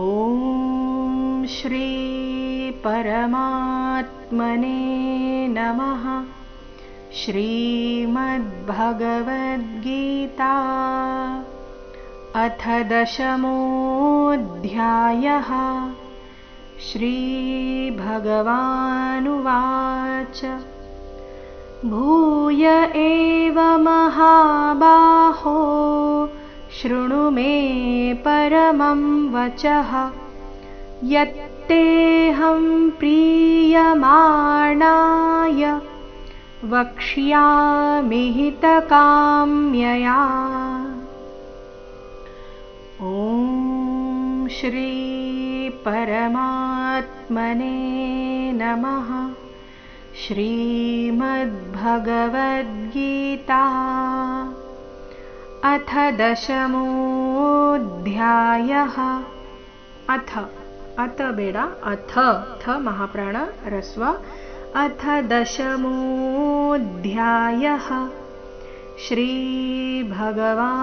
ॐ श्रीपरमात्मने नमः। श्रीमद्भगवद्गीता। अथ दशमोऽध्यायः। श्रीभगवानुवाच। भूय एव महाबाहो शृणु मे परमं वचः। यत्तेऽहं प्रीयमाणाय वक्ष्यामि हितकाम्यया। ॐ श्रीपरमात्मने नमः। श्रीमद्भगवद्गीता अथ दशमोऽध्यायः अथ अथ बेडा अथ थ महाप्राण रस्व अथ दशमोऽध्यायः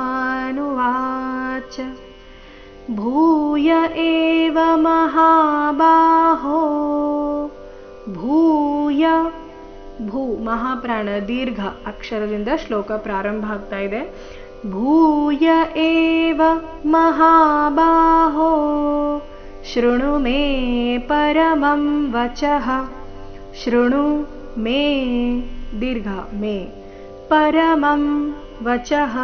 श्रीभगवानुवाच भूय एव महाबाहो ಭೂಯ ಭೂ ಮಹಾಪ್ರಾಣ ದೀರ್ಘ ಅಕ್ಷರದಿಂದ ಶ್ಲೋಕ ಪ್ರಾರಂಭ ಆಗ್ತಾ ಇದೆ ಭೂಯ ಏವ ಮಹಾಬಾಹೋ ಶೃಣು ಮೇ ಪರಮಂ ವಚಃ ಶೃಣು ಮೇ ದೀರ್ಘ ಮೇ ಪರಮಂ ವಚಃ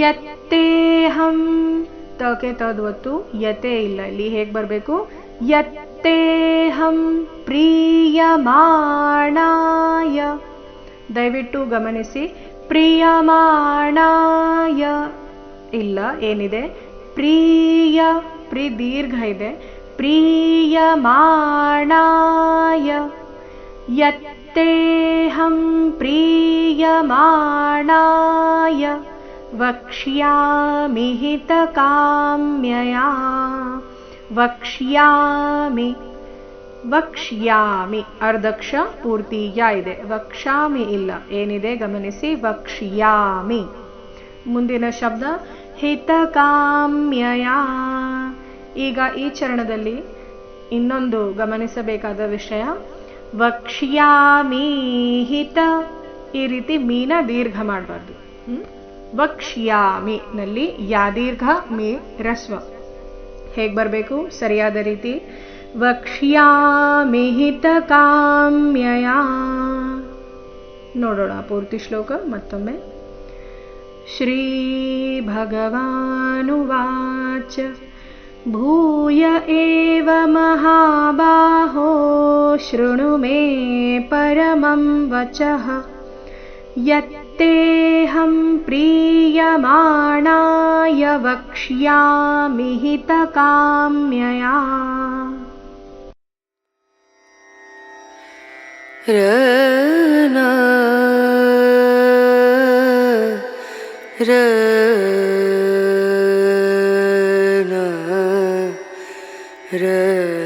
ಯತ್ತೇಹಂ ತಕೆ ತದ್ವತ್ತು ಯತೆ ಇಲ್ಲ ಇಲ್ಲಿ ಹೇಗೆ ಬರಬೇಕು ಯತ್ತೇಹಂ ಪ್ರಿಯಮಾಣಾಯ ದಯವಿಟ್ಟು ಗಮನಿಸಿ ಪ್ರಿಯಮಾಣಾಯ ಇಲ್ಲ ಏನಿದೆ ಪ್ರಿಯ ಪ್ರಿ ದೀರ್ಘ ಇದೆ ಪ್ರಿಯಮಾಣಾಯ ಯತ್ತೇಹಂ ಪ್ರಿಯಮಾಣಾಯ ವಕ್ಷ್ಯಾಮಿ ಹಿತಕಾಮ್ಯಯಾ ವಕ್ಷ್ಯಾಮಿ ವಕ್ಷ್ಯಾಮಿ. ಅರ್ಧಕ್ಷ ಪೂರ್ತಿ ಯಾ ಇದೆ? ವಕ್ಷ್ಯಾಮಿ ಇಲ್ಲ. ಏನಿದೆ? ಗಮನಿಸಿ. ವಕ್ಷ್ಯಾಮಿ. ಮುಂದಿನ ಶಬ್ದ. ಹಿತಕಾಮ್ಯಯ. ಈಗ ಈ ಚರಣದಲ್ಲಿ ಇನ್ನೊಂದು ಗಮನಿಸಬೇಕಾದ ವಿಷಯ. ವಕ್ಷ್ಯಾಮಿ ಹಿತ. ಈ ರೀತಿ ಮೀನ ದೀರ್ಘ ಮಾಡಬಾರ್ದು. ವಕ್ಷ್ಯಾಮಿ ನಲ್ಲಿ ಯಾ ದೀರ್ಘ ಮೀ ರಸ್ವ. ಹೇಗೆ ಬರಬೇಕು? ಸರಿಯಾದ ರೀತಿ. ವಕ್ಷ್ಯಾಮಿ ಹಿತಕಾಮ್ಯಯ ನೋಡೋಣ ಪೂರ್ತಿ ಶ್ಲೋಕ ಮತ್ತೊಮ್ಮೆ ಶ್ರೀ ಭಗವಾನುವಾಚ ಭೂಯ ಏವ ಮಹಾಬಾಹೋ ಶೃಣು ಮೇ ಪರಮಂ ವಚಃ यत्तेऽहं प्रीयमाणाय वक्ष्यामि हितकाम्यया রনা রনা র